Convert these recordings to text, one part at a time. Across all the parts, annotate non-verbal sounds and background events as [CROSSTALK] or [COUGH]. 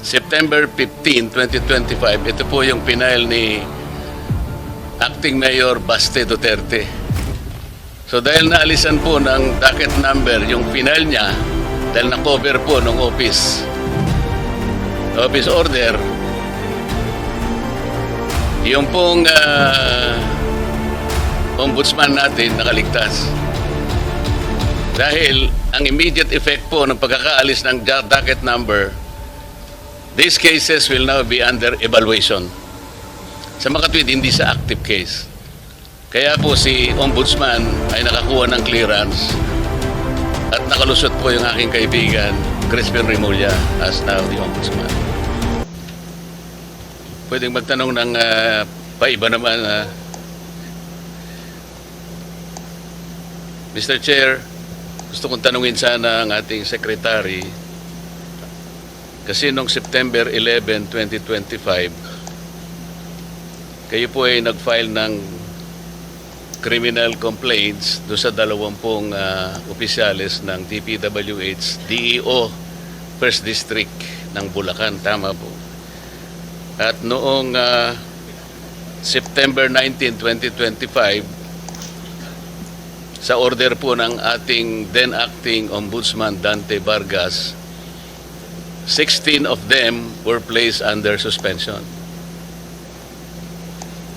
September 15, 2025, ito po yung pinail ni Acting Mayor Baste Duterte. So dahil naalisan po ng docket number yung pinail niya, dahil na-cover po ng office, office order, yung pong ah, ombudsman natin nakaligtas. Dahil ang immediate effect po ng pagkakaalis ng docket number, these cases will now be under evaluation. Sa Makatwid, hindi sa active case. Kaya po si Ombudsman ay nakakuha ng clearance at nakalusot po yung aking kaibigan, Crispin Remulla, as now the Ombudsman. Pwedeng magtanong ng ah, paiba naman. ah. Mr. Chair, gusto kong tanungin sana ang ating secretary kasi noong September 11, 2025, kayo po ay nag-file ng criminal complaints do sa dalawampung uh, opisyalis ng DPWH, DEO, First District ng Bulacan. Tama po. At noong ah, September 19, 2025, sa order po ng ating then acting Ombudsman Dante Vargas, 16 of them were placed under suspension.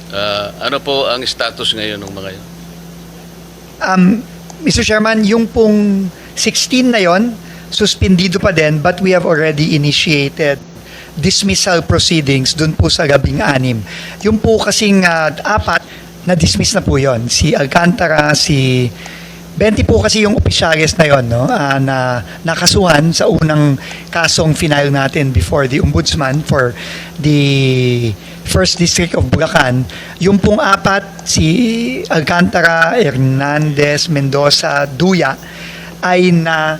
Ah, ano po ang status ngayon ng mga yun? Um, Mr. Chairman, yung pong 16 na yon, suspendido pa din but we have already initiated dismissal proceedings dun po sa gabing anim. Yung po kasing ah, apat, na-dismiss na po yon Si Alcantara, si 20 po kasi yung opisyalis na yon no, ah, na nakasuhan sa unang kasong final natin before the ombudsman for the First District of Bulacan. Yung pong apat, si Alcantara, Hernandez, Mendoza, Duya, ay na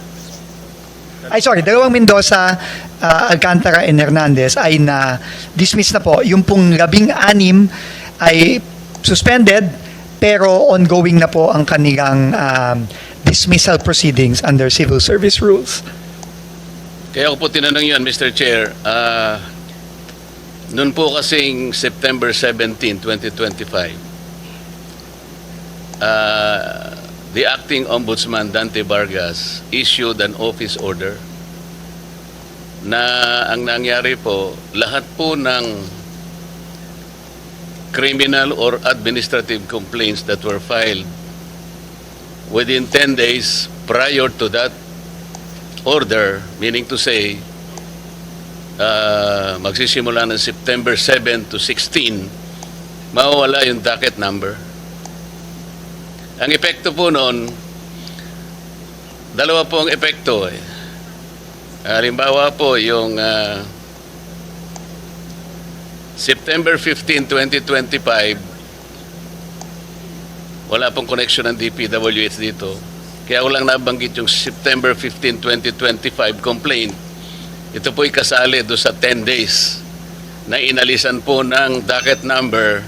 ay sorry, dalawang Mendoza, ah, Alcantara and Hernandez ay na dismiss na po. Yung pong labing anim ay suspended pero ongoing na po ang kanilang um, dismissal proceedings under civil service rules. Kaya ako po tinanong yun, Mr. Chair. Ah, noon po kasing September 17, 2025, ah, the acting Ombudsman Dante Vargas issued an office order na ang nangyari po, lahat po ng criminal or administrative complaints that were filed within 10 days prior to that order, meaning to say, uh, magsisimula ng September 7 to 16, mawawala yung docket number. Ang epekto po noon, dalawa po ang epekto. Eh. Halimbawa po yung ah, September 15, 2025, wala pong connection ng DPWH dito. Kaya walang nabanggit yung September 15, 2025 complaint. Ito po'y kasali do sa 10 days na inalisan po ng docket number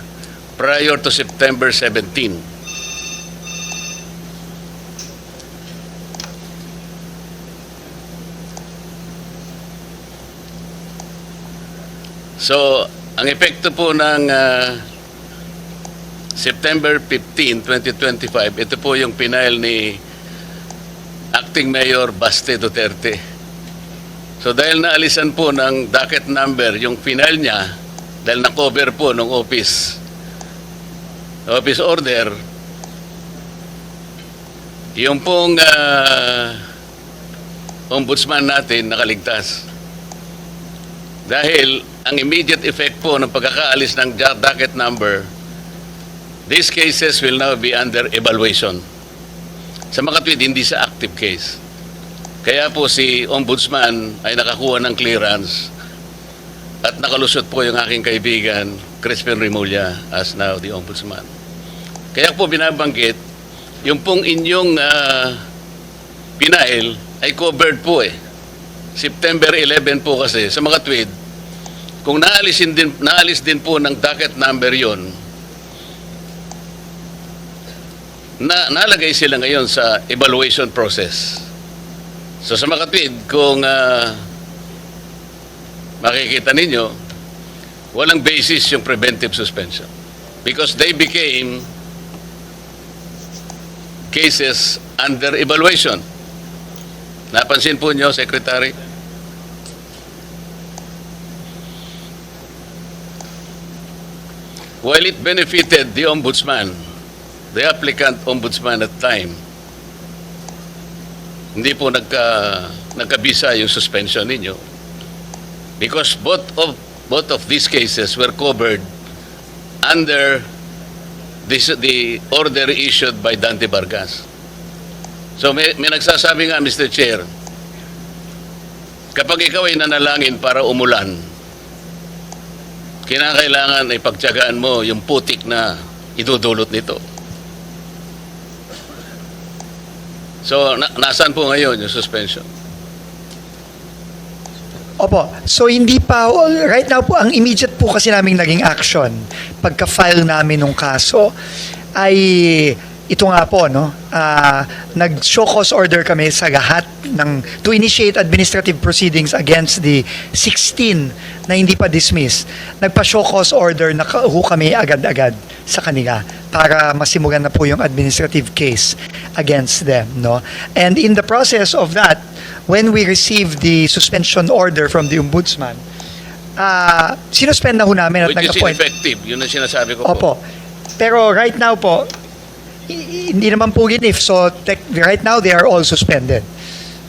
prior to September 17. So, ang epekto po ng ah, September 15, 2025, ito po yung pinail ni Acting Mayor Baste Duterte. So dahil naalisan po ng docket number yung pinail niya, dahil na-cover po ng office, office order, yung pong ah, ombudsman natin nakaligtas. Dahil ang immediate effect po ng pagkakaalis ng docket number, these cases will now be under evaluation. Sa Makatwid, hindi sa active case. Kaya po si Ombudsman ay nakakuha ng clearance at nakalusot po yung aking kaibigan, Crispin Remulla, as now the Ombudsman. Kaya po binabanggit, yung pong inyong uh, pinail ay covered po eh. September 11 po kasi sa mga tweet, kung naalisin din, naalis din po ng docket number yon, na nalagay sila ngayon sa evaluation process. So sa tweet, kung ah, makikita ninyo, walang basis yung preventive suspension. Because they became cases under evaluation. Napansin po nyo, Secretary? While it benefited the ombudsman, the applicant ombudsman at time, hindi po nagka, nagkabisa yung suspension ninyo. Because both of, both of these cases were covered under this, the order issued by Dante Vargas. So may, may nagsasabi nga, Mr. Chair, kapag ikaw ay nanalangin para umulan, kinakailangan ay pagtyagaan mo yung putik na idudulot nito. So, na, nasaan po ngayon yung suspension? Opo. So hindi pa, right now po, ang immediate po kasi naming naging action pagka-file namin ng kaso ay ito nga po, no? ah, nag-show cause order kami sa lahat ng, to initiate administrative proceedings against the 16 na hindi pa dismiss. Nagpa-show cause order na ho kami agad-agad sa kanila para masimulan na po yung administrative case against them, no? And in the process of that, when we received the suspension order from the ombudsman, ah sinuspend na ho namin at Which is nag-appoint. ineffective. Yun ang sinasabi ko po. Opo. Pero right now po, hindi naman po ginif. So tech- right now they are all suspended.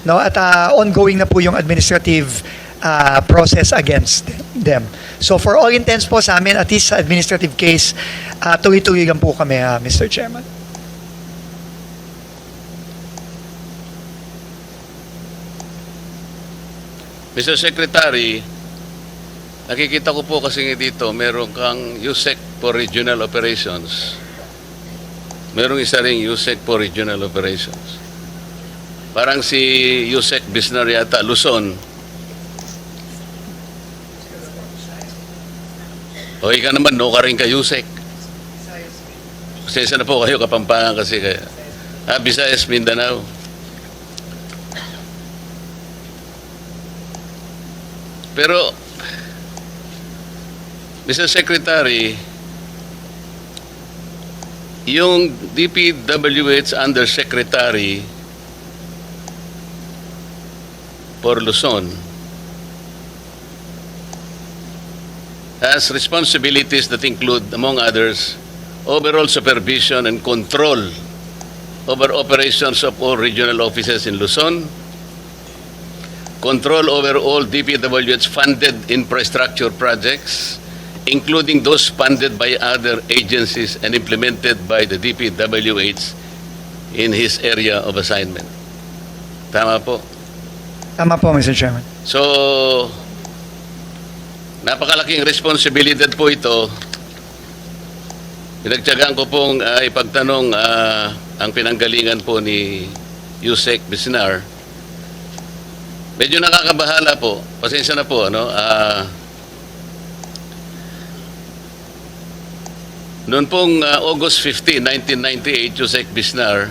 No, at ah, ongoing na po yung administrative ah, process against them. So for all intents po sa amin, at least sa administrative case, tuloy-tuloy lang po kami, ah, Mr. Chairman. Mr. Secretary, nakikita ko po kasi dito, meron kang USEC for Regional Operations. Merong isa ring USEC for Regional Operations. Parang si USEC Bisnar yata, Luzon. O ika naman, no ka rin ka USEC. Pasensya na po kayo, kapampangan kasi kaya. Ah, Visayas, Mindanao. Pero, Mr. Secretary, yung DPWH Undersecretary for Luzon has responsibilities that include, among others, overall supervision and control over operations of all regional offices in Luzon, control over all DPWH funded infrastructure projects, including those funded by other agencies and implemented by the DPWH in his area of assignment. Tama po. Tama po, Mr. Chairman. So, napakalaking responsibilidad po ito. Pinagtyagaan ko pong ah, ipagtanong ah, ang pinanggalingan po ni Yusek Bisnar. Medyo nakakabahala po. Pasensya na po, ano? Ah, noon pong ah, August 15, 1998, Yusek Bisnar,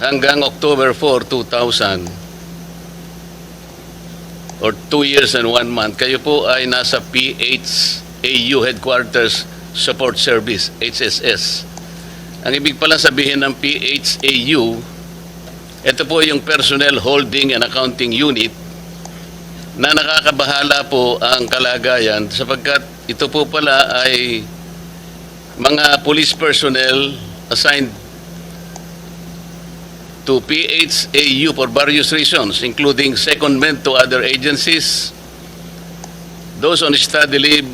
hanggang October 4, 2000, or two years and one month, kayo po ay nasa PHAU Headquarters Support Service, HSS. Ang ibig pala sabihin ng PHAU, ito po yung Personnel Holding and Accounting Unit na nakakabahala po ang kalagayan sapagkat ito po pala ay mga police personnel assigned to PHAU for various reasons, including secondment to other agencies, those on study leave,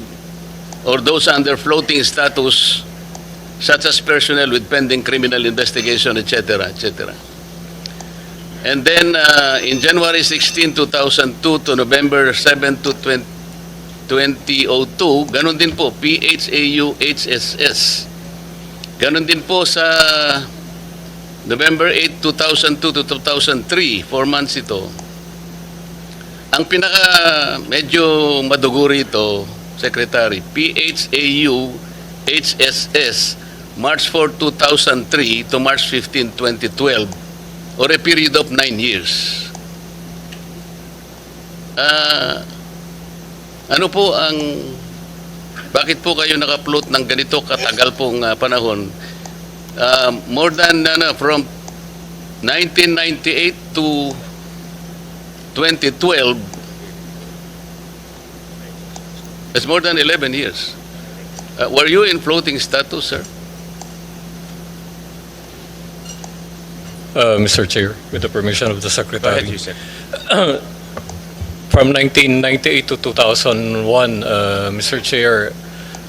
or those under floating status, such as personnel with pending criminal investigation, etc., etc. And then, uh, in January 16, 2002 to November 7 to 20, 2002, ganun din po, PHAU HSS. Ganun din po sa November 8, 2002 to 2003, four months ito. Ang pinaka medyo maduguri ito, Secretary, PHAU HSS, March 4, 2003 to March 15, 2012, or a period of nine years. Ah, ano po ang bakit po kayo naka-float ng ganito katagal pong ah, panahon? Ah, more than ano, from 1998 to 2012 It's more than 11 years. Uh, were you in floating status, sir? Uh, Mr. Chair, with the permission of the Secretary. [CLEARS THROAT] From 1998 to 2001, uh, Mr. Chair,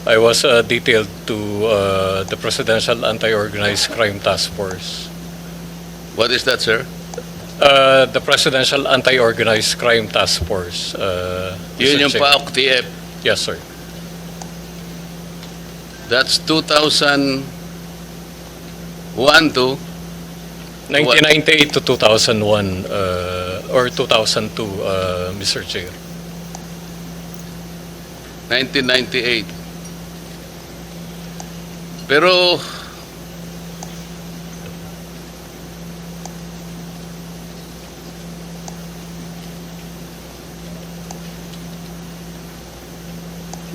I was uh, detailed to uh, the Presidential Anti-Organized Crime Task Force. What is that, sir? Uh, the Presidential Anti-Organized Crime Task Force. Uh, Yun Mr. yung Chair. PAOK TF. Yes, sir. That's 2001 to 1998 to 2001 uh, or 2002, uh, Mr. Chair. 1998. Pero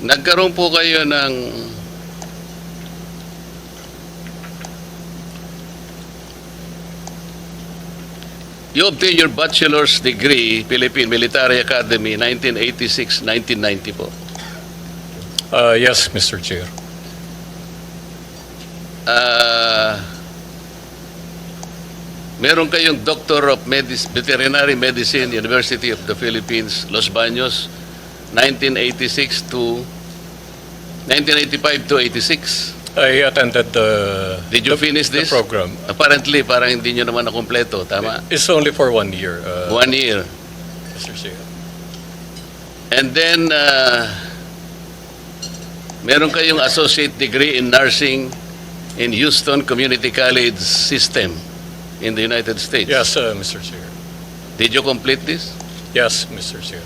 nagkaroon po kayo ng You obtained your bachelor's degree, Philippine Military Academy, 1986-1990 po. Uh, yes, Mr. Chair. Ah, meron kayong Doctor of Medis Veterinary Medicine, University of the Philippines, Los Baños, 1986 to 1985 to 86. I attended the. Did you the- finish the this? program. Apparently, parang hindi nyo naman nakompleto. Tama? It's only for one year, uh, One year. Mr. Chair. And then, uh, meron kayong associate degree in nursing in Houston Community College System in the United States. Yes, uh, Mr. Chair. Did you complete this? Yes, Mr. Chair.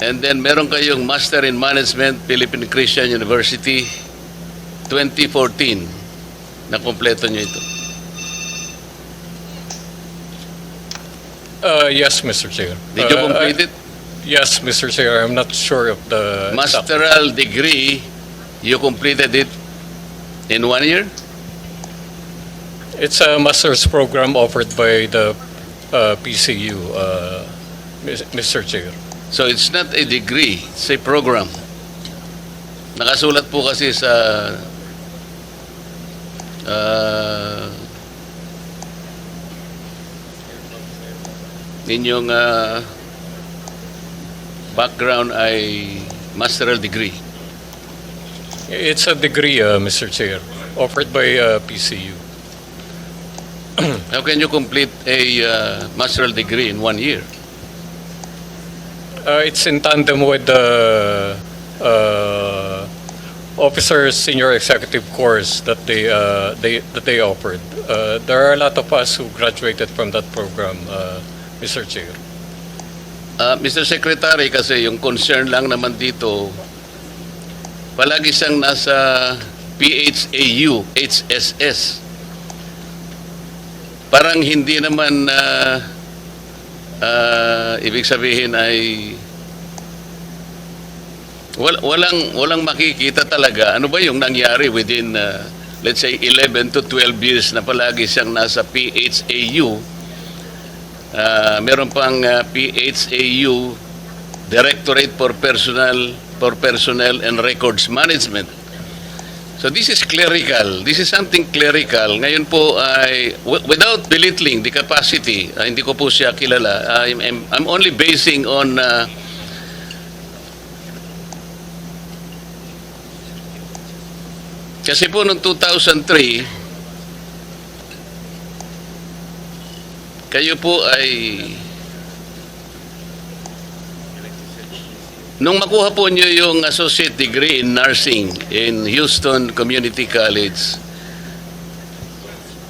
And then meron kayong Master in Management, Philippine Christian University, 2014. Nakompleto nyo ito. Uh, yes, Mr. Chair. Did you Uh, complete I- it? Yes, Mr. Chair. I'm not sure of the. exact- Masteral degree, you completed it in one year? It's a master's program offered by the uh, PCU, uh, Mr. Chair. So it's not a degree, it's a program. Nakasulat po kasi sa uh, ninyong uh, background ay masteral degree. It's a degree, uh, Mr. Chair, offered by uh, PCU. How can you complete a uh, masteral degree in one year? Uh, it's in tandem with the uh, officer senior executive course that they uh, they that they offered. Uh, there are a lot of us who graduated from that program, uh, Mr. Chair. Uh, Mr. Secretary, kasi yung concern lang naman dito, palagi siyang nasa PHAU, HSS. Parang hindi naman na ibig sabihin ay wal, walang walang makikita talaga. Ano ba yung nangyari within uh, let's say 11 to 12 years na palagi siyang nasa PHAU? Ah, meron pang ah, PHAU Directorate for Personal for Personnel and Records Management. So this is clerical. This is something clerical. Ngayon po ay without belittling the capacity, ah, hindi ko po siya kilala. I'm, I'm, I'm only basing on ah, kasi po noong 2003 kayo po ay nung makuha po niyo yung associate degree in nursing in Houston Community College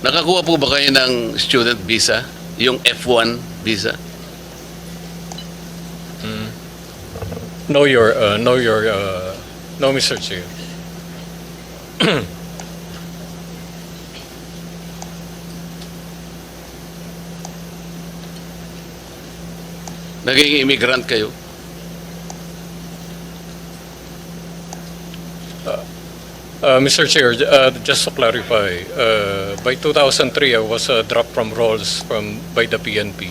nakakuha po ba kayo ng student visa yung F1 visa No, your uh, no, your uh, no, Mr. Chair. [CLEARS THROAT] naging immigrant kayo? Uh, Mr. Chair, uh, just to clarify, uh, by 2003, I was uh, dropped from roles from by the PNP.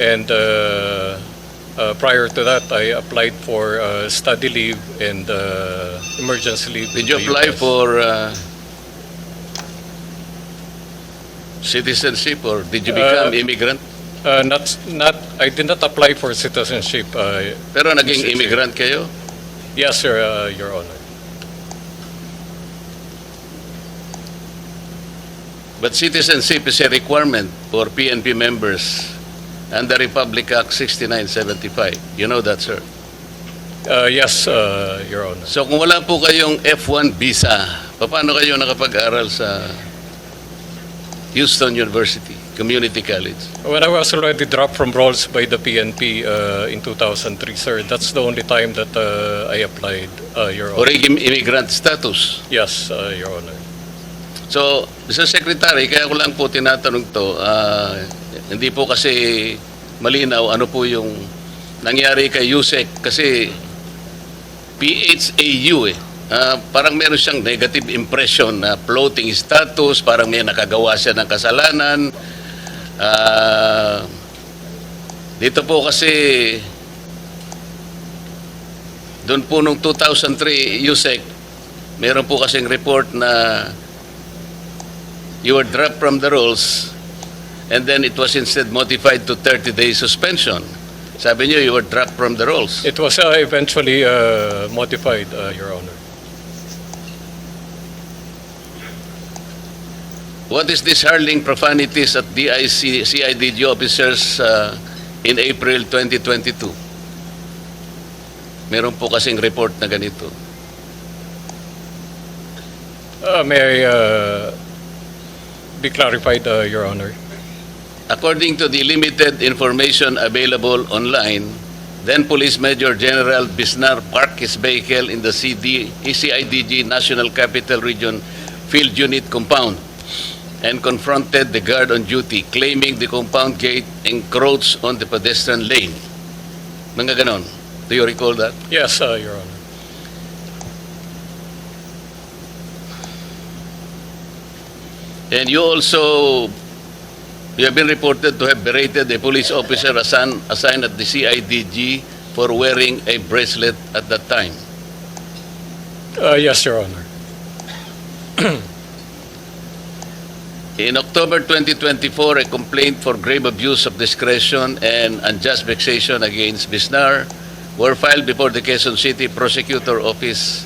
And uh, uh, prior to that, I applied for uh, study leave and uh, emergency leave. Did in you the apply US. for uh, citizenship or did you become Uh, immigrant? Uh, not, not, I did not apply for citizenship. Uh, Pero naging Mr. Chair. immigrant kayo? yes, sir, uh, Your Honor. But citizenship is a requirement for PNP members under Republic Act 6975. You know that, sir. Uh, yes, uh, Your Honor. So kung wala po kayong F1 visa, paano kayo nakapag-aral sa Houston University Community College? When I was already dropped from roles by the PNP uh, in 2003, sir, that's the only time that uh, I applied, uh, Your Or Honor. immigrant status? Yes, uh, Your Honor. So, Mr. Secretary, kaya ko lang po tinatanong to, ah, hindi po kasi malinaw ano po yung nangyari kay Yusek kasi PHAU eh. Ah, parang meron siyang negative impression na floating status, parang may nakagawa siya ng kasalanan. Ah, dito po kasi doon po nung 2003, Yusek, meron po kasing report na you were dropped from the rolls and then it was instead modified to 30 days suspension. Sabi niyo, you were dropped from the rolls. It was uh, eventually uh, modified, uh, Your Honor. What is this hurling profanities at DIC, CIDG officers uh, in April 2022? Meron po kasing report na ganito. Uh, may I uh, be clarified, uh, Your Honor? According to the limited information available online, then Police Major General Bisnar parked his vehicle in the CD, ECIDG National Capital Region Field Unit compound and confronted the guard on duty, claiming the compound gate encroached on the pedestrian lane. Mga ganon. Do you recall that? Yes, uh, Your Honor. And you also, you have been reported to have berated a police officer assigned, assigned at the CIDG for wearing a bracelet at that time. Uh, yes, Your Honor. [CLEARS THROAT] In October 2024, a complaint for grave abuse of discretion and unjust vexation against Bisnar were filed before the Quezon City Prosecutor Office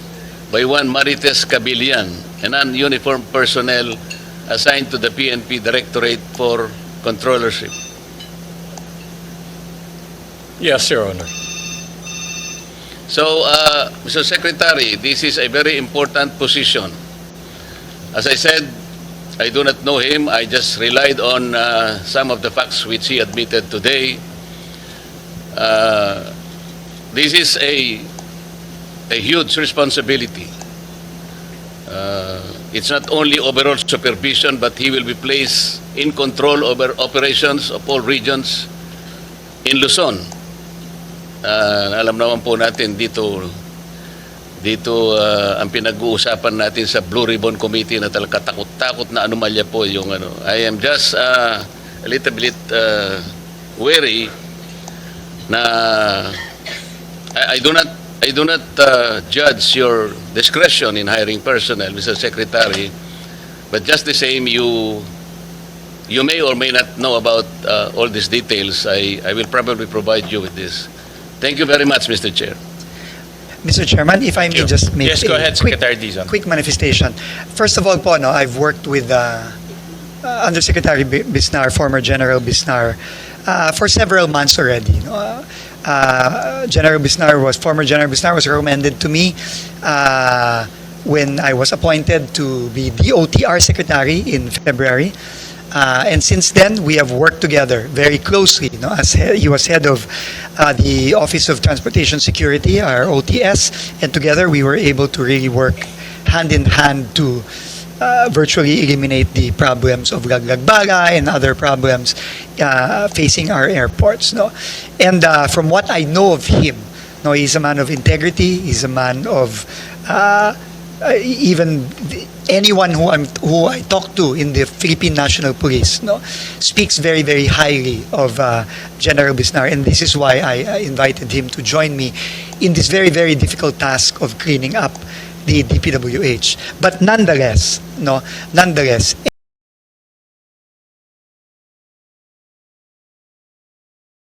by one Marites Cabilian, a non-uniformed personnel assigned to the PNP Directorate for Controllership. Yes, Your Honor. So, uh, Mr. Secretary, this is a very important position. As I said, I do not know him. I just relied on uh, some of the facts which he admitted today. Uh, this is a a huge responsibility. Uh, it's not only overall supervision, but he will be placed in control over operations of all regions in Luzon. Ah, alam naman po natin dito dito ah, ang pinag-uusapan natin sa Blue Ribbon Committee na talaga takot-takot na anomalya po yung ano. I am just ah, a little bit ah, wary na I, I do not I do not ah, judge your discretion in hiring personnel, Mr. Secretary, but just the same you you may or may not know about uh, all these details. I, I will probably provide you with this. Thank you very much, Mr. Chair. Mr. Chairman, if I may you. just make Yes, go a ahead, quick, Secretary Dizon. quick manifestation. First of all po, no, I've worked with uh, uh, Undersecretary Bisnar, former General Bisnar, uh, for several months already. No? Uh, uh, General Bisnar was, former General Bisnar was recommended to me uh, when I was appointed to be the OTR Secretary in February. Uh, and since then, we have worked together very closely. No? As he, he was head of uh, the Office of Transportation Security, our OTS, and together we were able to really work hand in hand to uh, virtually eliminate the problems of Laglagbara and other problems uh, facing our airports. No, and uh, from what I know of him, no, he's a man of integrity. He's a man of uh, uh, even anyone who I'm who I talk to in the Philippine National Police, no, speaks very very highly of uh, General Bisnar, and this is why I uh, invited him to join me in this very very difficult task of cleaning up the DPWH. But nonetheless, no, nonetheless,